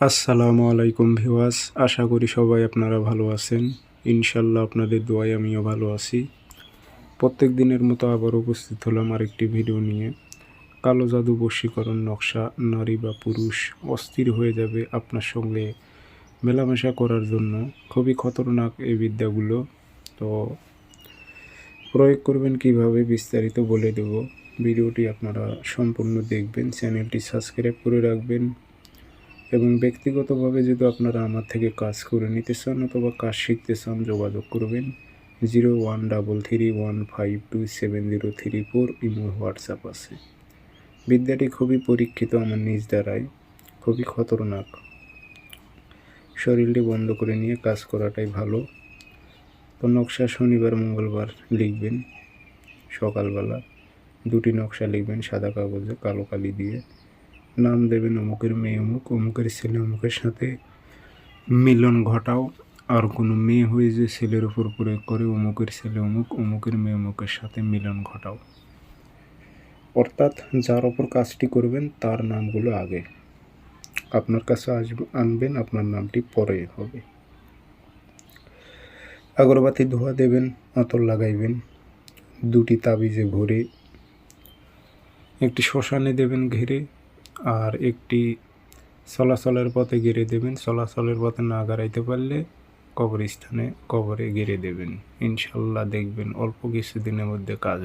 আসসালামু আলাইকুম ভিওয়াস আশা করি সবাই আপনারা ভালো আছেন। ইনশাল্লাহ আপনাদের দোয়ায় আমিও ভালো আছি। প্রত্যেক দিনের মতো আবার উপস্থিত হলাম আরেকটি ভিডিও নিয়ে। কালো জাদু বশীকরণ নকশা, নারী বা পুরুষ, অস্থির হয়ে যাবে আপনার সঙ্গে মেলামেশা করার জন্য। খুবই খতরনাক এই বিদ্যাগুলো। তো প্রয়োগ করবেন কীভাবে বিস্তারিত বলে দেব। ভিডিওটি আপনারা সম্পূর্ণ দেখবেন, চ্যানেলটি সাবস্ক্রাইব করে রাখবেন। এবং ব্যক্তিগতভাবে যদি আপনারা আমার থেকে কাজ করে নিতে চান অথবা কাজ শিখতে চান, যোগাযোগ করবেন zero one double three one five two seven zero three four ইমোর WhatsApp আছে। বিদ্যাটি খুবই পরীক্ষিত, আমার নিজ দ্বারাই, খুবই খতরনাক। শরীরটি বন্ধ করে নিয়ে কাজ করাটাই ভালো। তো নকশা শনিবার, মঙ্গলবার লিখবেন, সকালবেলা। দুটি নকশা লিখবেন, সাদা কাগজে কালো কালি দিয়ে। নাম দেবেন অমুকের মেয়ে অমুক, অমুকের ছেলে অমুকের সাথে মিলন ঘটাও। আর কোনো মেয়ে হয়ে যে ছেলের উপর প্রয়োগ করে অমুকের ছেলে অমুক, অমুকের মেয়ে অমুকের সাথে মিলন ঘটাও। অর্থাৎ যার ওপর কাজটি করবেন, তার নামগুলো আগে। আপনার কাছে আসবে, আনবেন, আপনার নামটি পরে হবে। আগরবাতি ধোয়া দেবেন, আতর লাগাইবেন, দুটি তাবিজে ভরে, একটি শ্মশানে দেবেন ঘিরে আর একটি চলাচলের পথে গেড়ে দেবেন। চলাচলের পথে না গাড়াইতে পারলে কবরস্থানে কবরে গেড়ে দেবেন। ইনশাল্লাহ দেখবেন অল্প কিছুদিনের মধ্যে কাজ